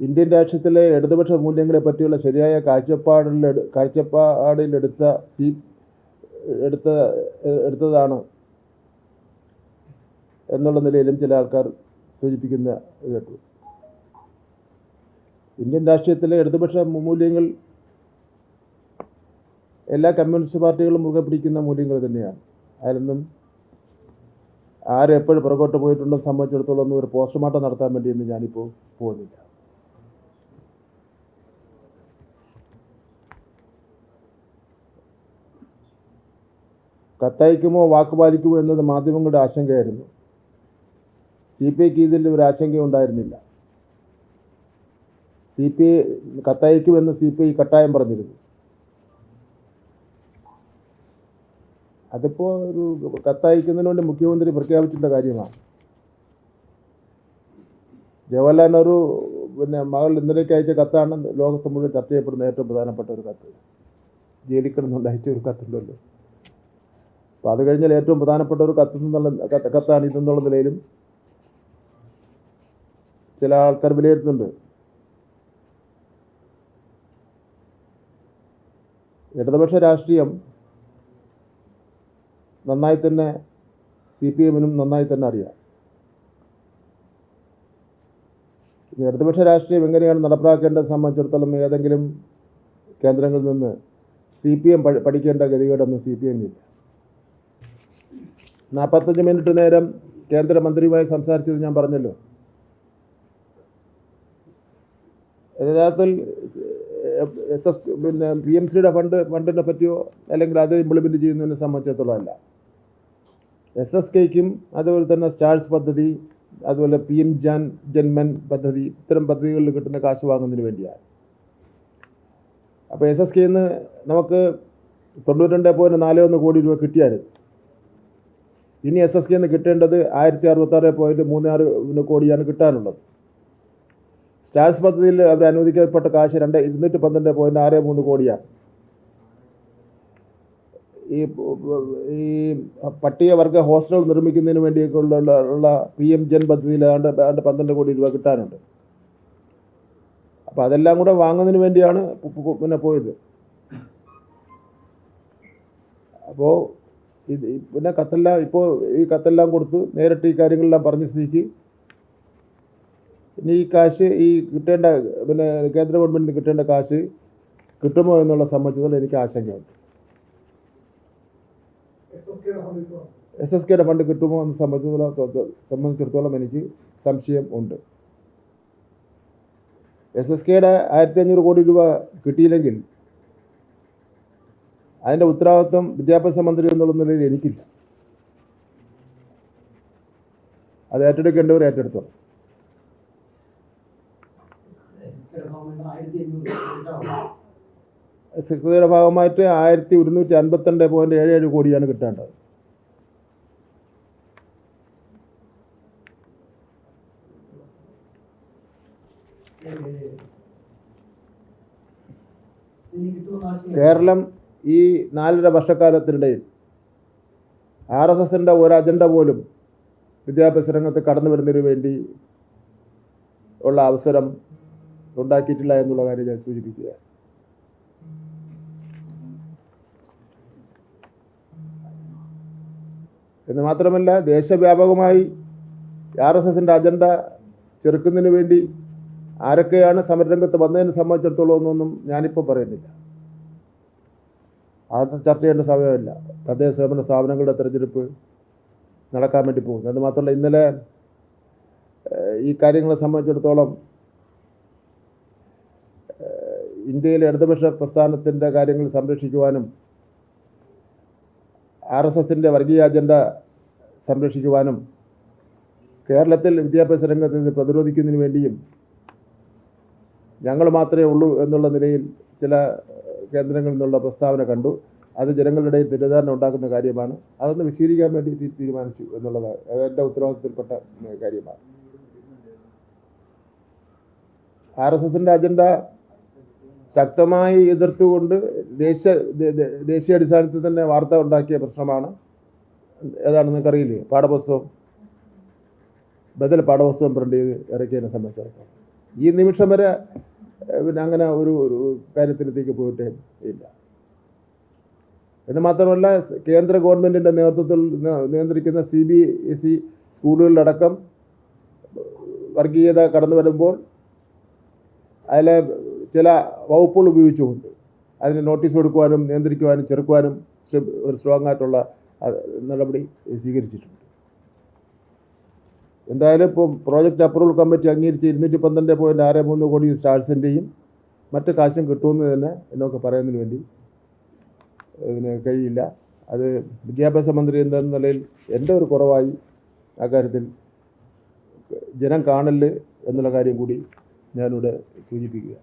Indian രാഷ്ട്രത്തിലെ ഇടതുപക്ഷ മൂല്യങ്ങളെ പറ്റിയുള്ള ശരിയായ കാഴ്ചപ്പാടിൽ കാഴ്ചപ്പാടിലെടുത്ത സി എടുത്ത എടുത്തതാണ് എന്നുള്ള നിലയിലും ചില ആൾക്കാർ സൂചിപ്പിക്കുന്ന കേട്ടു. ഇന്ത്യൻ രാഷ്ട്രീയത്തിലെ ഇടതുപക്ഷ മൂല്യങ്ങൾ എല്ലാ കമ്മ്യൂണിസ്റ്റ് പാർട്ടികളും മുറുകെ പിടിക്കുന്ന മൂല്യങ്ങൾ തന്നെയാണ്. അതിലൊന്നും ആരെപ്പോഴും പുറകോട്ട് പോയിട്ടുണ്ടെന്ന് സംബന്ധിച്ചിടത്തോളം ഒന്നും ഒരു പോസ്റ്റ്മോർട്ടം നടത്താൻ വേണ്ടിയൊന്നും ഞാനിപ്പോൾ പോകുന്നില്ല. കത്തയക്കുമോ വാക്ക് പാലിക്കുമോ എന്നത് മാധ്യമങ്ങളുടെ ആശങ്കയായിരുന്നു. സി പി ഐക്ക് ഇതിൽ ഒരു ആശങ്ക ഉണ്ടായിരുന്നില്ല സി പി ഐ കത്തയക്കുമെന്ന് സി പി ഐ കട്ടായം പറഞ്ഞിരുന്നു. അതിപ്പോൾ ഒരു കത്തയക്കുന്നതിന് വേണ്ടി മുഖ്യമന്ത്രി പ്രഖ്യാപിച്ചിട്ടുള്ള കാര്യമാണ്. ജവഹർലാൽ നെഹ്റു പിന്നെ മകൾ ഇന്നലേക്ക് അയച്ച കത്താണ് ലോകത്ത് മുഴുവൻ ചർച്ച ചെയ്യപ്പെടുന്ന ഏറ്റവും പ്രധാനപ്പെട്ട ഒരു കത്ത്. ജയിലിൽ അയച്ച ഒരു കത്തുണ്ടല്ലോ. അപ്പോൾ അത് കഴിഞ്ഞാൽ ഏറ്റവും പ്രധാനപ്പെട്ട ഒരു കത്ത് എന്നുള്ള കത്താണ് ഇതെന്നുള്ള നിലയിലും ചില ആൾക്കാർ വിലയിരുത്തുന്നുണ്ട്. ഇടതുപക്ഷ രാഷ്ട്രീയം നന്നായി തന്നെ സി പി എമ്മിനും നന്നായി തന്നെ അറിയാം. ഇടതുപക്ഷ രാഷ്ട്രീയം എങ്ങനെയാണ് നടപ്പാക്കേണ്ടത് സംബന്ധിച്ചിടത്തോളം ഏതെങ്കിലും കേന്ദ്രങ്ങളിൽ നിന്ന് സി പി എം പഠിക്കേണ്ട ഗതികേടൊന്നും സി പി എമ്മില്ല നാൽപ്പത്തഞ്ച് മിനിറ്റ് നേരം കേന്ദ്രമന്ത്രിയുമായി സംസാരിച്ചത് ഞാൻ പറഞ്ഞല്ലോ. യഥാർത്ഥത്തിൽ എസ് എസ് പിന്നെ പി എം സിയുടെ ഫണ്ട് ഫണ്ടിനെ പറ്റിയോ അല്ലെങ്കിൽ അത് ഇംപ്ലിമെന്റ് ചെയ്യുന്നതിനെ സംബന്ധിച്ചിടത്തോളം അല്ല. എസ് എസ് കെയ്ക്കും അതുപോലെ തന്നെ സ്റ്റാർസ് പദ്ധതി അതുപോലെ പി എം ജാൻ ജന്മൻ പദ്ധതി ഇത്തരം പദ്ധതികളിൽ കിട്ടുന്ന കാശ് വാങ്ങുന്നതിന് വേണ്ടിയാണ്. അപ്പോൾ എസ് എസ് കെയിൽ നിന്ന് നമുക്ക് തൊണ്ണൂറ്റി രണ്ട് പോയിന്റ് നാല് ഒന്ന് കോടി രൂപ കിട്ടിയായിരുന്നു ഇനി എസ് എസ് കെ നിന്ന് കിട്ടേണ്ടത് ആയിരത്തി അറുപത്താറ് പോയിന്റ് മൂന്ന് ആറ് കോടിയാണ് കിട്ടാനുള്ളത്. സ്റ്റാർസ് പദ്ധതിയിൽ അവർ അനുവദിക്കപ്പെട്ട കാശ് രണ്ട് ഇരുന്നൂറ്റി പന്ത്രണ്ട് പോയിന്റ് ആറ് മൂന്ന് കോടിയാണ്. ഈ ഈ പട്ടികവർഗ ഹോസ്റ്റൽ നിർമ്മിക്കുന്നതിന് വേണ്ടിയൊക്കെയുള്ള ഉള്ള പി എം ജൻ പദ്ധതിയിൽ ആണ്ട് ആണ്ട് പന്ത്രണ്ട് കോടി രൂപ കിട്ടാനുണ്ട്. അപ്പോൾ അതെല്ലാം കൂടെ വാങ്ങുന്നതിന് വേണ്ടിയാണ് പിന്നെ പോയത്. അപ്പോൾ ഇത് പിന്നെ കത്തെല്ലാം ഇപ്പോൾ ഈ കത്തെല്ലാം കൊടുത്ത് നേരിട്ട് ഈ കാര്യങ്ങളെല്ലാം പറഞ്ഞ സ്ഥിതിക്ക് ഇനി ഈ കാശ് ഈ കിട്ടേണ്ട പിന്നെ കേന്ദ്ര ഗവൺമെന്റിന് കിട്ടേണ്ട കാശ് കിട്ടുമോ എന്നുള്ള സംബന്ധിച്ചതിൽ എനിക്ക് ആശങ്കയുണ്ട്. എസ് എസ് കെയുടെ ഫണ്ട് കിട്ടുമോ എന്ന് സംബന്ധിച്ചിടത്തോളം സംബന്ധിച്ചിടത്തോളം എനിക്ക് സംശയം ഉണ്ട്. എസ് എസ് കെയുടെ ആയിരത്തി അഞ്ഞൂറ് കോടി രൂപ കിട്ടിയില്ലെങ്കിൽ അതിന്റെ ഉത്തരവാദിത്വം വിദ്യാഭ്യാസ മന്ത്രി എന്നുള്ള നിലയിൽ എനിക്കില്ല. അത് ഏറ്റെടുക്കേണ്ടവർ ഏറ്റെടുത്തോ സിക്സയുടെ ഭാഗമായിട്ട് ആയിരത്തി ഒരുന്നൂറ്റി അൻപത്തിരണ്ട് പോയിന്റ് ഏഴ് ഏഴ് കോടിയാണ് കിട്ടേണ്ടത്. കേരളം ഈ നാലര വർഷക്കാലത്തിനിടയിൽ ആർ എസ് എസിന്റെ ഒരു അജണ്ട പോലും വിദ്യാഭ്യാസ രംഗത്ത് കടന്നു വരുന്നതിന് വേണ്ടി ഉള്ള അവസരം ഉണ്ടാക്കിയിട്ടില്ല എന്നുള്ള കാര്യം ഞാൻ സൂചിപ്പിക്കുക എന്ന് മാത്രമല്ല ദേശവ്യാപകമായി ആർ എസ് എസിന്റെ അജണ്ട ചെറുക്കുന്നതിന് വേണ്ടി ആരൊക്കെയാണ് സമരരംഗത്ത് വന്നതിനെ സംബന്ധിച്ചിടത്തോളം എന്നൊന്നും ഞാനിപ്പോൾ പറയുന്നില്ല. അത് ചർച്ച ചെയ്യേണ്ട സമയമില്ല. തദ്ദേശ സ്വയംഭരണ സ്ഥാപനങ്ങളുടെ തെരഞ്ഞെടുപ്പ് നടക്കാൻ വേണ്ടി പോകുന്നു. അത് മാത്രമല്ല ഇന്നലെ ഈ കാര്യങ്ങളെ സംബന്ധിച്ചിടത്തോളം ഇന്ത്യയിലെ ഇടതുപക്ഷ പ്രസ്ഥാനത്തിന്റെ കാര്യങ്ങൾ സംരക്ഷിക്കുവാനും ആർ എസ് എസിന്റെ വർഗീയ അജണ്ട സംരക്ഷിക്കുവാനും കേരളത്തിൽ വിദ്യാഭ്യാസ രംഗത്ത് ഇത് പ്രതിരോധിക്കുന്നതിന് വേണ്ടിയും ഞങ്ങൾ മാത്രമേ ഉള്ളൂ എന്നുള്ള നിലയിൽ ചില കേന്ദ്രങ്ങളിൽ നിന്നുള്ള പ്രസ്താവന കണ്ടു. അത് ജനങ്ങളുടെ ഇടയിൽ തെറ്റിദ്ധാരണ ഉണ്ടാക്കുന്ന കാര്യമാണ്. അതൊന്ന് വിശീലിക്കാൻ വേണ്ടി തീരുമാനിച്ചു എന്നുള്ളത് എന്റെ ഉത്തരവാദിത്തത്തിൽപ്പെട്ട കാര്യമാണ്. ആർ എസ് എസിന്റെ അജണ്ട ശക്തമായി എതിർത്തുകൊണ്ട് ദേശീയ ദേശീയ അടിസ്ഥാനത്തിൽ തന്നെ വാർത്ത ഉണ്ടാക്കിയ പ്രശ്നമാണ്. ഏതാണെന്ന് നിങ്ങൾക്കറിയില്ലേ? പാഠപുസ്തകം. ബദൽ പാഠപുസ്തകം പ്രിന്റ് ചെയ്ത് ഇറക്കിയതിനെ സംബന്ധിച്ചിടത്തോളം. ഈ നിമിഷം വരെ പിന്നെ അങ്ങനെ ഒരു കാര്യത്തിലേക്ക് പോയിട്ടേ ഇല്ല. എന്ന് മാത്രമല്ല കേന്ദ്ര ഗവൺമെന്റിന്റെ നേതൃത്വത്തിൽ നിയന്ത്രിക്കുന്ന സി ബി എസ് സി സ്കൂളുകളിലടക്കം വർഗീയത കടന്നു വരുമ്പോൾ അതിലെ ചില വകുപ്പുകൾ ഉപയോഗിച്ചുകൊണ്ട് അതിന് നോട്ടീസ് കൊടുക്കുവാനും നിയന്ത്രിക്കുവാനും ചെറുക്കുവാനും ഒരു സ്ട്രോങ് ആയിട്ടുള്ള നടപടി സ്വീകരിച്ചിട്ടുണ്ട്. എന്തായാലും ഇപ്പോൾ പ്രോജക്റ്റ് അപ്രൂവൽ കമ്മിറ്റി അംഗീകരിച്ച് ഇരുന്നൂറ്റി പന്ത്രണ്ട് പോയിന്റ് ആറ് മൂന്ന് കോടി സ്റ്റാർസിന്റെയും മറ്റ് കാശും കിട്ടുമെന്ന് തന്നെ എന്നൊക്കെ പറയുന്നതിന് വേണ്ടി ഇതിന് കഴിയില്ല. അത് വിദ്യാഭ്യാസ മന്ത്രി എന്ന നിലയിൽ എന്റെ ഒരു കുറവായി അക്കാര്യത്തിൽ ജനം കാണൽ എന്നുള്ള കാര്യം കൂടി ഞാനിവിടെ സൂചിപ്പിക്കുക.